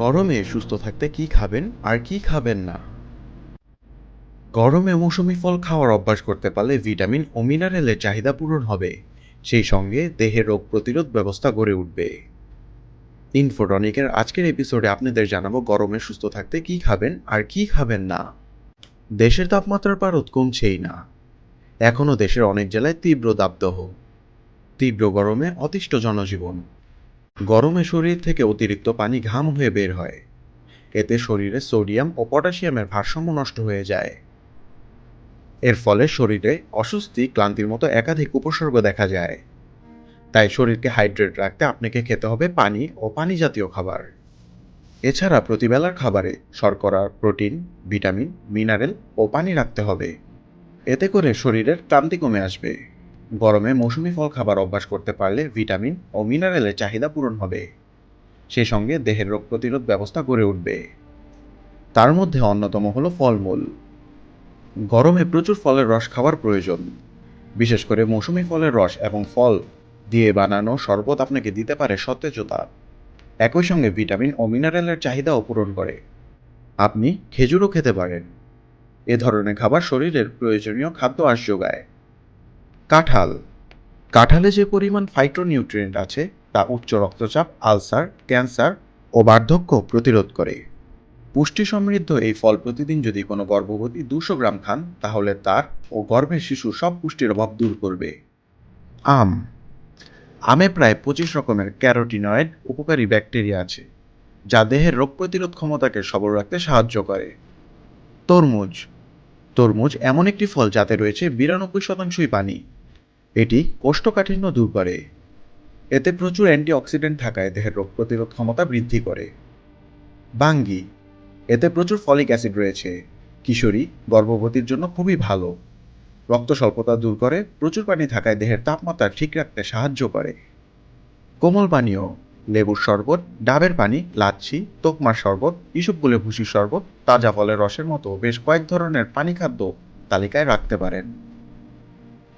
গরমে সুস্থ থাকতে কি খাবেন আর কি খাবেন না? গরমে মৌসুমি ফল খাওয়ার অভ্যাস করতে পারলে ভিটামিন ও মিনারেলের চাহিদা পূরণ হবে। সেই সঙ্গে দেহের রোগ প্রতিরোধ ব্যবস্থা গড়ে উঠবে। ইনফোটনিকের আজকের এপিসোডে আপনাদের জানাব গরমে সুস্থ থাকতে কি খাবেন আর কি খাবেন না। দেশের তাপমাত্রার পারদ কমছেই না। এখনও দেশের অনেক জেলায় তীব্র দাবদাহ। তীব্র গরমে অতিষ্ঠ জনজীবন। গরমে শরীর থেকে অতিরিক্ত পানি ঘাম হয়ে বের হয়। এতে শরীরে সোডিয়াম ও পটাশিয়ামের ভারসাম্য নষ্ট হয়ে যায়। এর ফলে শরীরে অস্বস্তি, ক্লান্তির মতো একাধিক উপসর্গ দেখা যায়। তাই শরীরকে হাইড্রেট রাখতে আপনাকে খেতে হবে পানি ও পানি জাতীয় খাবার। এছাড়া প্রতিবেলার খাবারে শর্করা, প্রোটিন, ভিটামিন, মিনারেল ও পানি রাখতে হবে। এতে করে শরীরের ক্লান্তি কমে আসবে। গরমে মৌসুমি ফল খাবার অভ্যাস করতে পারলে ভিটামিন ও মিনারেলের চাহিদা পূরণ হবে। সেই সঙ্গে দেহের রোগ প্রতিরোধ ব্যবস্থা গড়ে উঠবে। তার মধ্যে অন্যতম হলো ফলমূল। গরমে প্রচুর ফলের রস খাওয়ার প্রয়োজন। বিশেষ করে মৌসুমি ফলের রস এবং ফল দিয়ে বানানো শরবত আপনাকে দিতে পারে সতেজতা। একই সঙ্গে ভিটামিন ও মিনারেলের চাহিদাও পূরণ করে। আপনি খেজুরও খেতে পারেন। এ ধরনের খাবার শরীরের প্রয়োজনীয় খাদ্য আঁশ যোগায়। কাঁঠাল। কাঁঠালে যে পরিমাণ ফাইটোনিউট্রিয়েন্ট আছে, তা উচ্চ রক্তচাপ, আলসার, ক্যান্সার ও বার্ধক্য প্রতিরোধ করে। পুষ্টি সমৃদ্ধ এই ফল প্রতিদিন যদি কোনো গর্ভবতী দুশো গ্রাম খান, তাহলে তার ও গর্ভের শিশু সব পুষ্টির অভাব দূর করবে। আম। আমে প্রায় পঁচিশ রকমের ক্যারোটিনয়েড উপকারী ব্যাকটেরিয়া আছে, যা দেহের রোগ প্রতিরোধ ক্ষমতাকে সবল রাখতে সাহায্য করে। তরমুজ। তরমুজ এমন একটি ফল যাতে রয়েছে বিরানব্বই শতাংশই পানি। এটি কোষ্ঠকাঠিন্য দূর করে। এতে প্রচুর অ্যান্টিঅক্সিডেন্ট থাকায় দেহের রোগ প্রতিরোধ ক্ষমতা বৃদ্ধি করে। বাঙ্গি, এতে প্রচুর ফলিক অ্যাসিড রয়েছে। কিশোরী গর্ভবতীর জন্য খুবই ভালো। রক্ত স্বল্পতা দূর করে, প্রচুর পানি থাকায় দেহের তাপমাত্রা ঠিক রাখতে সাহায্য করে। কোমল পানীয়, লেবুর শরবত, ডাবের পানি, লাচ্ছি, তোকমার শরবত, ইসবগুলে ভুসির শরবত, তাজা ফলের রসের মতো বেশ কয়েক ধরনের পানি খাদ্য তালিকায় রাখতে পারেন।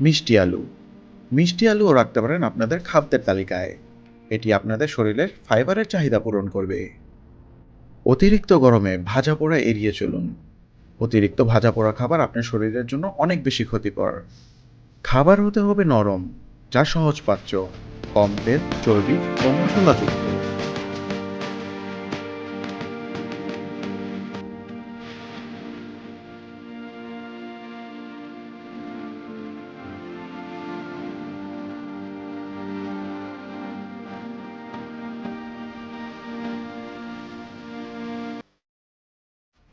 মিষ্টি আলু মিষ্টি আলুও রাখতে পারেন আপনাদের খাদ্যের তালিকায়। এটি আপনাদের শরীরের ফাইবারের চাহিদা পূরণ করবে। অতিরিক্ত গরমে ভাজা পোড়া এড়িয়ে চলুন। অতিরিক্ত ভাজা পোড়া খাবার আপনার শরীরের জন্য অনেক বেশি ক্ষতিকর। খাবার হতে হবে নরম, যা সহজপাচ্য। কম তেল, চর্বি ও মশলাযুক্ত